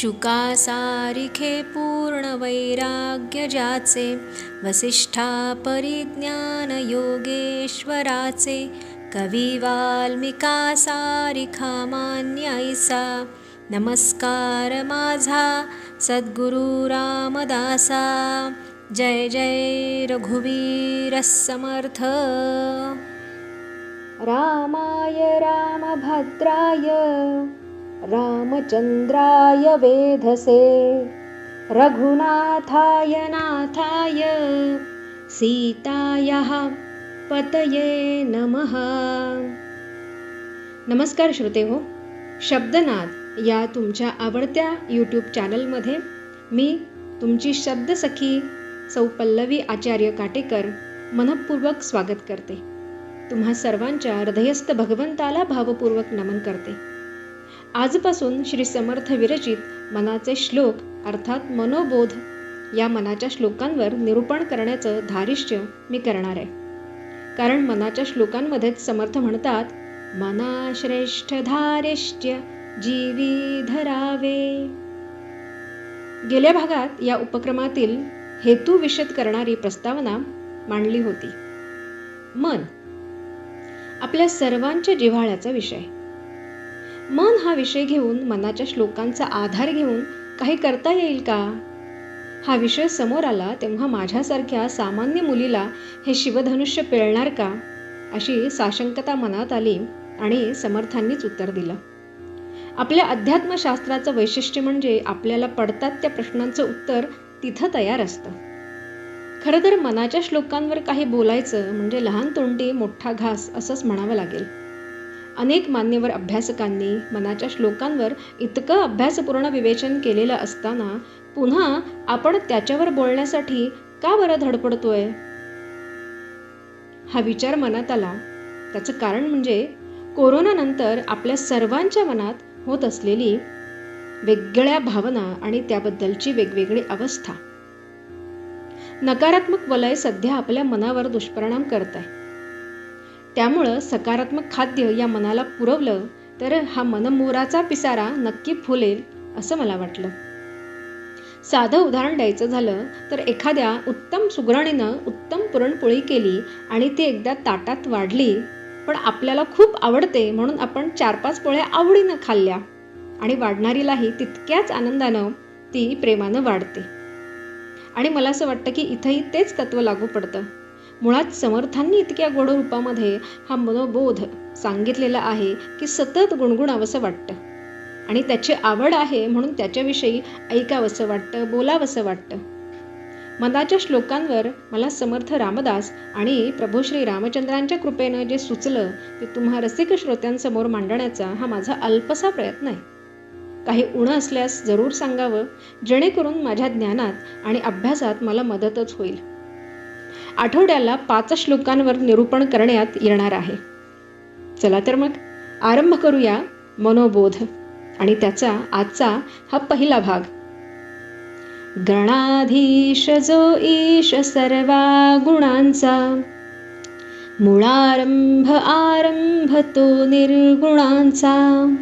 शुका सारिखे पूर्ण वैराग्य ज्याचे वसिष्ठा परिज्ञान योगेश्वराचे कवी वाल्मिका सारिखा मान्यायसा नमस्कार माझा सद्गुरु रामदासा जय जय रघुवीर समर्थ। रामाय रामभद्राय। रामचन्द्राय वेधसे। रघुनाथाय नाथाय। सीतायाः पतये नमः। नमस्कार श्रोते हो शब्दनाद या तुमच्या आवडत्या यूट्यूब चॅनलमध्ये मी तुमची शब्दसखी सौ पल्लवी आचार्य काटेकर मनपूर्वक स्वागत करते. तुम्हा सर्वांच्या हृदयस्थ भगवंताला भावपूर्वक नमन करते. आजपासून श्री समर्थ विरचित मनाचे श्लोक अर्थात मनोबोध या मनाच्या श्लोकांवर निरूपण करण्याचं धारिष्ट्य मी करणार आहे. कारण मनाच्या श्लोकांमध्येच समर्थ म्हणतात मना श्रेष्ठ धारिष्ट्य जीवी धरावे. गेल्या भागात या उपक्रमातील हेतू विशद करणारी प्रस्तावना मांडली होती. मन आपल्या सर्वांच्या जिव्हाळ्याचा विषय. मन हा विषय घेऊन मनाच्या श्लोकांचा आधार घेऊन काही करता येईल का? हा विषय समोर आला तेव्हा माझ्यासारख्या सामान्य मुलीला हे शिवधनुष्य पेळणार का? अशी साशंकता मनात आली आणि समर्थांनीच उत्तर दिलं. आपल्या अध्यात्मशास्त्राचं वैशिष्ट्य म्हणजे आपल्याला पडतात त्या प्रश्नांचं उत्तर तिथं तयार असतं. खरं तर मनाच्या श्लोकांवर काही बोलायचं म्हणजे लहान तोंडी मोठा घास असंच म्हणावं लागेल. अनेक मान्यवर अभ्यासकांनी मनाच्या श्लोकांवर इतकं अभ्यासपूर्ण विवेचन केलेलं असताना पुन्हा आपण त्याच्यावर बोलण्यासाठी का बरं धडपडतोय? हा विचार मनात आला. त्याचं कारण म्हणजे कोरोनानंतर आपल्या सर्वांच्या मनात होत असलेली वेगळ्या भावना आणि त्याबद्दलची वेगवेगळी अवस्था. नकारात्मक वलय सध्या आपल्या मनावर दुष्परिणाम करत आहे त्यामुळं सकारात्मक खाद्य या मनाला पुरवलं तर हा मनमोराचा पिसारा नक्की फुलेल असं मला वाटलं. साधं उदाहरण द्यायचं झालं तर एखाद्या उत्तम सुगरणीनं उत्तम पुरणपोळी केली आणि ती एकदा ताटात वाढली पण आपल्याला खूप आवडते म्हणून आपण चार पाच पोळ्या आवडीनं खाल्ल्या आणि वाढणारीलाही तितक्याच आनंदानं ती प्रेमानं वाढते. आणि मला असं वाटतं की इथंही तेच तत्व लागू पडतं. मुळात समर्थांनी इतक्या गोड रूपामध्ये हा मनोबोध सांगितलेला आहे की सतत गुणगुणावंसं वाटतं. आणि त्याची आवड आहे म्हणून त्याच्याविषयी ऐकावंसं वाटतं बोलावंसं वाटतं. मनाच्या श्लोकांवर मला समर्थ रामदास आणि प्रभू श्री रामचंद्रांच्या कृपेनं जे सुचलं ते तुम्हा रसिक श्रोत्यांसमोर मांडण्याचा हा माझा अल्पसा प्रयत्न आहे. काही उणं असल्यास जरूर सांगावं जेणेकरून माझ्या ज्ञानात आणि अभ्यासात मला मदतच होईल. आठवड्याला पाच श्लोकांवर निरूपण करण्यात येणार आहे. चला तर मग आरंभ करूया मनोबोध आणि त्याचा आजचा हा पहिला भाग. गणाधीश जो ईश सर्वा गुणांचा मुळारंभ आरंभ तो निर्गुणांचा.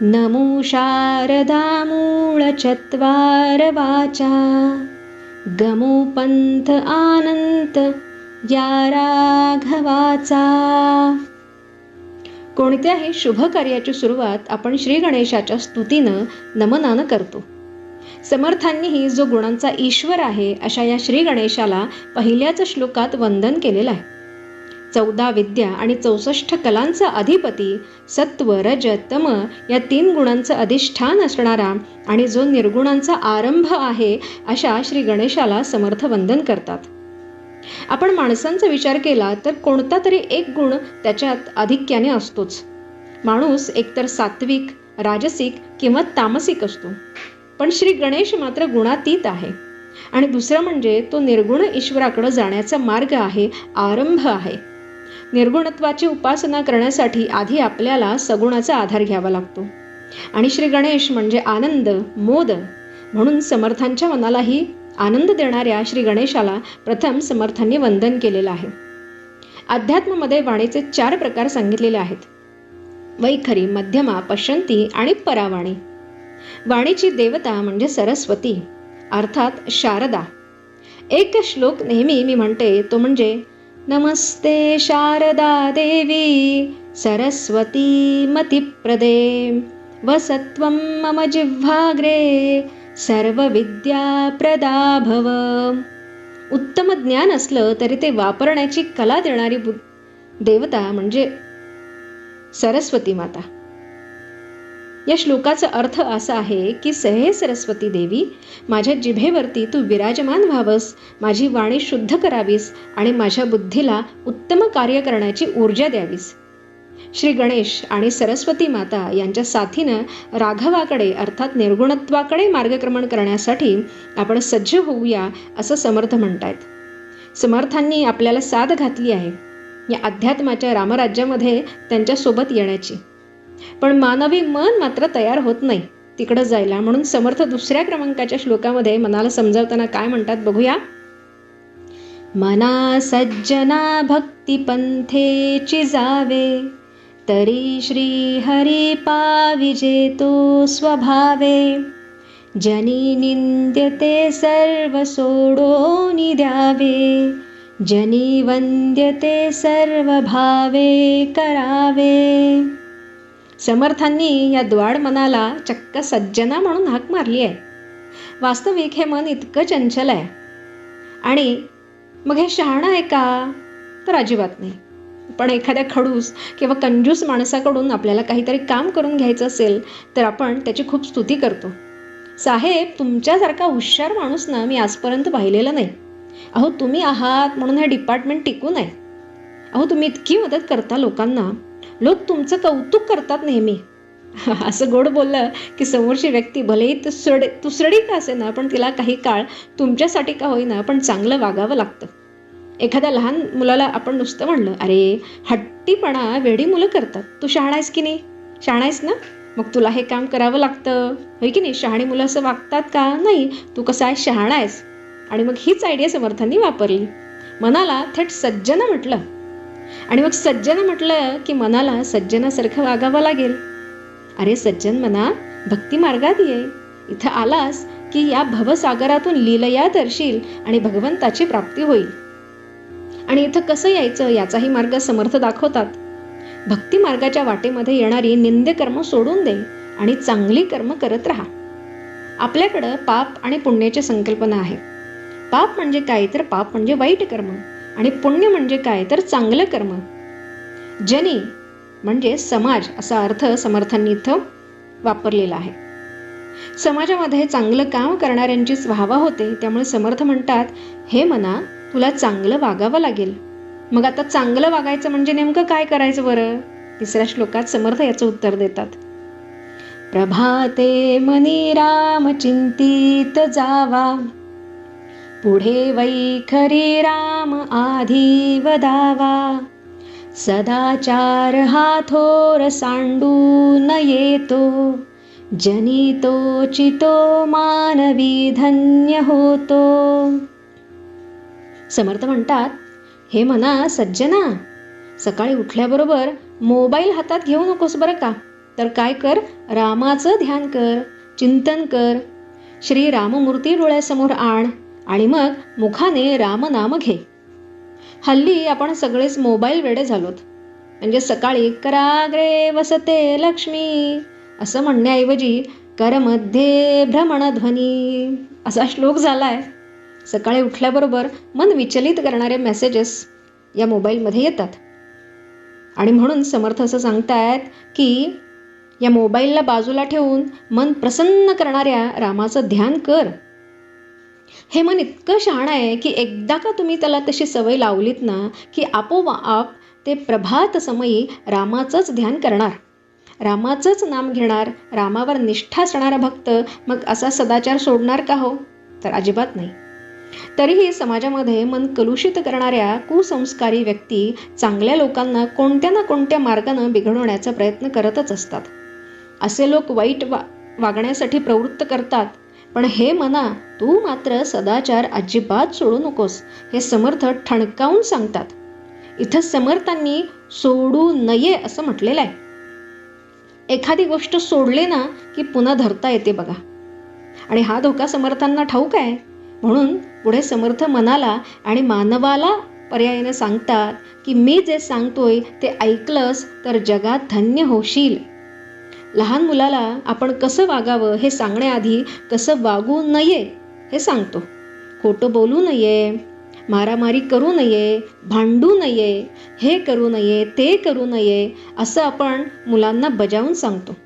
नमो शारदा मूळ चत्वार वाचा. गमो पंथ आनंत या राघवाचा. कोणत्याही शुभ कार्याची सुरुवात आपण श्री गणेशाच्या स्तुतीनं नमनानं करतो? समर्थांनीही जो गुणांचा ईश्वर आहे अशा या श्री गणेशाला पहिल्याच श्लोकात वंदन केलेलं आहे. चौदा विद्या आणि चौसष्ट कलांचा अधिपती सत्व रज तम या तीन गुणांचं अधिष्ठान असणारा आणि जो निर्गुणांचा आरंभ आहे अशा श्री गणेशाला समर्थ वंदन करतात. आपण माणसांचा विचार केला तर कोणता तरी एक गुण त्याच्यात अधिक्याने असतोच. माणूस एकतर सात्विक राजसिक किंवा तामसिक असतो. पण श्री गणेश मात्र गुणातीत आहे. आणि दुसरं म्हणजे तो निर्गुण ईश्वराकडे जाण्याचा मार्ग आहे आरंभ आहे. निर्गुणत्वाची उपासना करण्यासाठी आधी आपल्याला सगुणाचा आधार घ्यावा लागतो. आणि श्री गणेश म्हणजे आनंद मोद म्हणून समर्थांच्या मनालाही आनंद देणाऱ्या श्री गणेशाला प्रथम समर्थांनी वंदन केलेलं आहे. अध्यात्ममध्ये वाणीचे चार प्रकार सांगितलेले आहेत. वैखरी मध्यमा पशंती आणि परावाणी. वाणीची देवता म्हणजे सरस्वती अर्थात शारदा. एक श्लोक नेहमी मी म्हणते तो म्हणजे नमस्ते शारदा देवी सरस्वती मतिप्रदे वसत्वं मम जिह्वाग्रे सर्वविद्याप्रदा भव उत्तम ज्ञान असलं तरी ते वापरण्याची कला देणारी बु देवता म्हणजे सरस्वती माता. या श्लोकाचा अर्थ असा आहे की सहे सरस्वती देवी माझ्या जिभेवरती तू विराजमान व्हावंस माझी वाणी शुद्ध करावीस आणि माझ्या बुद्धीला उत्तम कार्य करण्याची ऊर्जा द्यावीस. श्री गणेश आणि सरस्वती माता यांच्या साथीनं राघवाकडे अर्थात निर्गुणत्वाकडे मार्गक्रमण करण्यासाठी आपण सज्ज होऊया असं समर्थ म्हणतायत. समर्थांनी आपल्याला साथ घातली आहे. या अध्यात्माच्या रामराज्यामध्ये त्यांच्यासोबत येण्याची. पण मानवी मन मात्र तयार होत नाही. तिकडं जायला म्हणून समर्थ दुसऱ्या क्रमांकाच्या श्लोकामध्ये मनाला समजावताना काय म्हणतात बघूया. मना सज्जना भक्तिपंथेची जावे तरी श्री हरी पाविजेतो स्वभावे. जनी निंद्यते सर्व सोडोनी द्यावे जनी वंद्यते सर्व भावे करावे. समर्थांनी या द्वाड मनाला चक्क सज्जना म्हणून हाक मारली आहे. वास्तविक हे मन इतकं चंचल आहे. आणि मग हे शहाणं आहे का? तर अजिबात नाही. पण एखाद्या खडूस किंवा कंजूस माणसाकडून आपल्याला काहीतरी काम करून घ्यायचं असेल तर आपण त्याची खूप स्तुती करतो. साहेब तुमच्यासारखा हुशार माणूस ना मी आजपर्यंत पाहिलेलं नाही. अहो तुम्ही आहात म्हणून हे डिपार्टमेंट टिकू नये अहो तुम्ही इतकी मदत करता लोकांना. लोक तुमचं कौतुक करतात नेहमी. असं गोड बोललं की समोरची व्यक्ती भलेही तुसड तुसडी का असे ना पण तिला काही काळ तुमच्यासाठी का होईना पण चांगलं वागावं लागतं. एखाद्या लहान मुलाला आपण नुसतं म्हणलं अरे हट्टीपणा वेडी मुलं करतात. तू शहाणायस की नाही? शहाणायस ना? मग तुला हे काम करावं लागतं. होय की नाही? शहाणी मुलं असं वागतात का? नाही. तू कसा आहे शहाणा आहेस. आणि मग हीच आयडिया समर्थांनी वापरली. मनाला थेट सज्जन म्हटलं. आणि मग सज्जन म्हटलं की मनाला सज्जनासारखं वागावं लागेल. अरे सज्जन मना भक्ती मार्गात ये. इथं आलास की या भवसागरातून लीलया दर्शील आणि भगवंताची प्राप्ती होईल. आणि इथं कसं यायचं याचाही मार्ग समर्थ दाखवतात. भक्ती मार्गाच्या वाटेमध्ये येणारी निंदे कर्म सोडून दे आणि चांगली कर्म करत राहा. आपल्याकडं पाप आणि पुण्याची संकल्पना आहे. पाप म्हणजे काय? तर पाप म्हणजे वाईट कर्म. आणि पुण्य म्हणजे काय? तर चांगलं कर्म. जनी म्हणजे समाज असा अर्थ समर्थांनी इथं वापरलेला आहे. समाजामध्ये चांगलं काम करणाऱ्यांचीच व्हावा होते त्यामुळे समर्थ म्हणतात हे मना तुला चांगलं वागावं लागेल. मग आता चांगलं वागायचं म्हणजे नेमकं काय करायचं बरं? तिसऱ्या श्लोकात समर्थ याचं उत्तर देतात. प्रभाते मनी राम चिंतीत जावा पुढे वैखरी राम आधी वदावा सदाचार हा थोर सांडू न येतो. जनितो चितो मानवी धन्य होतो. समर्थ म्हणतात हे म्हणा सज्जना सकाळी उठल्याबरोबर मोबाईल हातात घेऊ नकोस बरं का? तर काय कर? रामाचं ध्यान कर चिंतन कर. श्री राममूर्ती डोळ्यासमोर आण. आणि मग मुखाने रामनाम घे. हल्ली आपण सगळेच मोबाईल वेडे झालोत. म्हणजे सकाळी कराग्रे वसते लक्ष्मी असं म्हणण्याऐवजी करमध्ये भ्रमणध्वनी असा श्लोक झालाय. सकाळी उठल्याबरोबर मन विचलित करणारे मेसेजेस या मोबाईलमध्ये येतात. आणि म्हणून समर्थ असं सांगतायत की या मोबाईलला बाजूला ठेवून मन प्रसन्न करणाऱ्या रामाचं ध्यान कर. हे मन इतकं शहाण आहे की एकदा का तुम्ही त्याला तशी सवय लावलीत ना की आपोआप ते प्रभात समयी रामाचंच ध्यान करणार. रामाचंच नाम घेणार रामावर निष्ठा असणारा भक्त मग असा सदाचार सोडणार का हो? तर अजिबात नाही. तरीही समाजामध्ये मन कलुषित करणाऱ्या कुसंस्कारी व्यक्ती चांगल्या लोकांना कोणत्या ना कोणत्या मार्गानं बिघडवण्याचा प्रयत्न करतच असतात. असे लोक वाईट वा वागण्यासाठी प्रवृत्त करतात. पण हे मना तू मात्र सदाचार अजिबात सोडू नकोस हे समर्थ ठणकावून सांगतात. इथं समर्थांनी सोडू नये असं म्हटलेलं आहे. एखादी गोष्ट सोडले ना की पुन्हा धरता येते बघा. आणि हा धोका समर्थांना ठाऊक आहे. म्हणून पुढे समर्थ मनाला आणि मानवाला पर्यायाने सांगतात की मी जे सांगतोय ते ऐकलंस तर जगात धन्य होशील. लहान मुलाला आपण कसं वागावं हे सांगण्याआधी कसं वागू नये हे सांगतो. खोटं बोलू नये मारामारी करू नये भांडू नये हे करू नये ते करू नये असं आपण मुलांना बजावून सांगतो.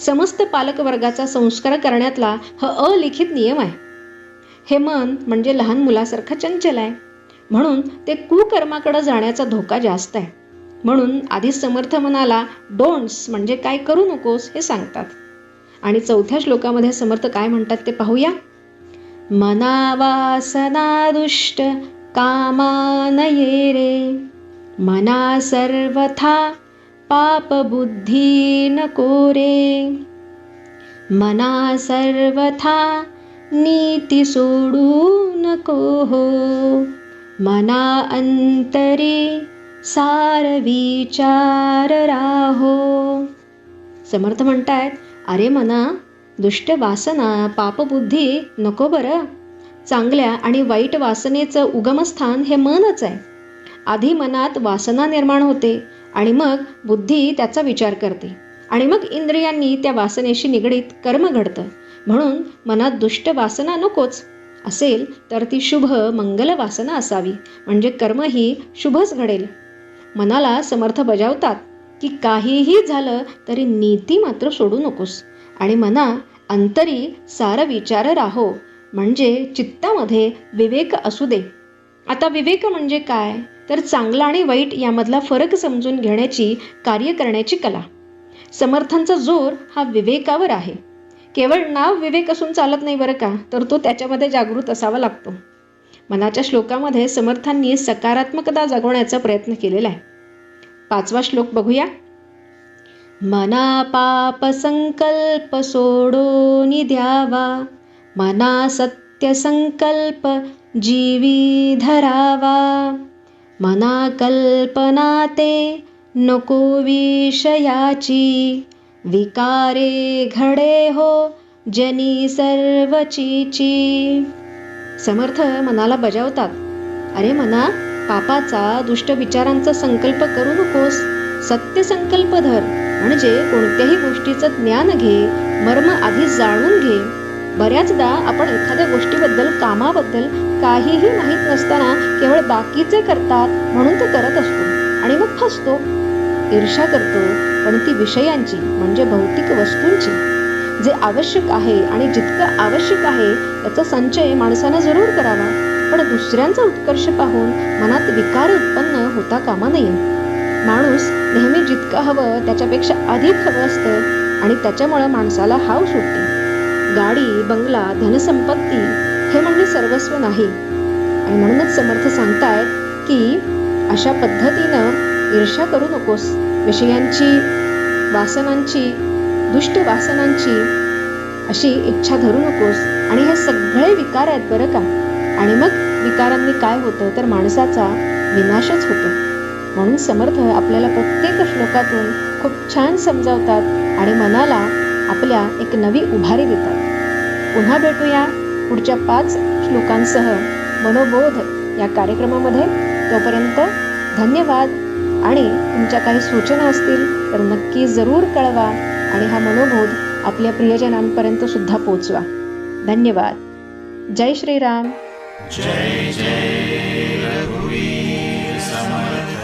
समस्त पालकवर्गाचा संस्कार करण्यातला हा अलिखित नियम आहे. हे मन म्हणजे लहान मुलासारखं चंचल आहे. म्हणून ते कुकर्माकडे जाण्याचा धोका जास्त आहे. म्हणून आधी समर्थ मनाला डोंट्स म्हणजे काय करू नकोस हे सांगतात. आणि चौथ्या श्लोकामध्ये समर्थ काय म्हणतात ते पाहूया. मनावासना दुष्ट कामानये रे. मना सर्वथा पापबुद्धी नको रे. मना सर्वथा नीती सोडू नको हो. मना अंतरी सार विचार राहो समर्थ म्हणतायत अरे मना दुष्ट वासना पापबुद्धी नको बरं. चांगल्या आणि वाईट वासनेचं उगमस्थान हे मनच आहे. आधी मनात वासना निर्माण होते आणि मग बुद्धी त्याचा विचार करते. आणि मग इंद्रियांनी त्या वासनेशी निगडीत कर्म घडतं. म्हणून मनात दुष्ट वासना नकोच. असेल तर ती शुभ मंगल वासना असावी. म्हणजे कर्म ही शुभच घडेल. मनाला समर्थ बजावतात की काहीही झालं तरी नीती मात्र सोडू नकोस. आणि मना अंतरी सार विचार राहो म्हणजे चित्तामध्ये विवेक असू दे. आता विवेक म्हणजे काय? तर चांगला आणि वाईट यामधला फरक समजून घेण्याची कार्य करण्याची कला. समर्थांचा जोर हा विवेकावर आहे. केवळ नाव विवेक असून चालत नाही बरं का? तर तो त्याच्यामध्ये जागृत असावा लागतो. मनाच्या श्लोकामध्ये समर्थांनी सकारात्मकता जगवण्याचा प्रयत्न केलेला आहे. पाचवा श्लोक बघूया. मना पाप संकल्प सोडो द्यावा. मना सत्य संकल्प जीवी धरावा. मना कल्पना ते नको विषयाची. विकारे घडे हो जनी सर्वचीची. समर्थ मनाला बजावतात. अरे मना पापाचा दुष्ट विचारांचा संकल्प करू नकोस. सत्य संकल्प धर. म्हणजे कोणत्याही गोष्टीचं ज्ञान घे मर्म आधी जाणून घे. बऱ्याचदा आपण एखाद्या गोष्टीबद्दल कामाबद्दल काहीही माहीत नसताना केवळ बाकीचे करतात म्हणून ते करत असतो आणि मग फसतो. ईर्षा करतो पण ती विषयांची म्हणजे भौतिक वस्तूंची. जे आवश्यक आहे आणि जितकं आवश्यक आहे त्याचा संचय माणसानं जरूर करावा. पण दुसऱ्यांचा उत्कर्ष पाहून मनात विकार उत्पन्न होता कामा नये. माणूस नेहमी जितकं हवं त्याच्यापेक्षा अधिक हवं असतं आणि त्याच्यामुळं माणसाला हाव सुटते. गाडी बंगला धनसंपत्ती हे म्हणजे सर्वस्व नाही. आणि म्हणूनच समर्थ सांगतायत की अशा पद्धतीनं ईर्ष्या करू नकोस. विषयांची वासनांची दुष्ट वासनांची अशी इच्छा धरू नकोस. आणि हे सगळे विकार आहेत बरं का? आणि मग विकारांनी काय होतं? तर माणसाचा विनाशच होतो. म्हणून समर्थ आपल्याला प्रत्येक श्लोकातून खूप छान समजावतात आणि मनाला आपल्या एक नवी उभारी देतात. पुन्हा भेटूया पुढच्या पाच श्लोकांसह मनोबोध या कार्यक्रमामध्ये. तोपर्यंत धन्यवाद. आणि तुमच्या काही सूचना असतील तर नक्की जरूर कळवा. आणि हा मनोबोध आपल्या प्रियजनांपर्यंत सुद्धा पोचवा. धन्यवाद. जय श्रीराम. जय जय रघुवीर समर्थ.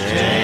जय जय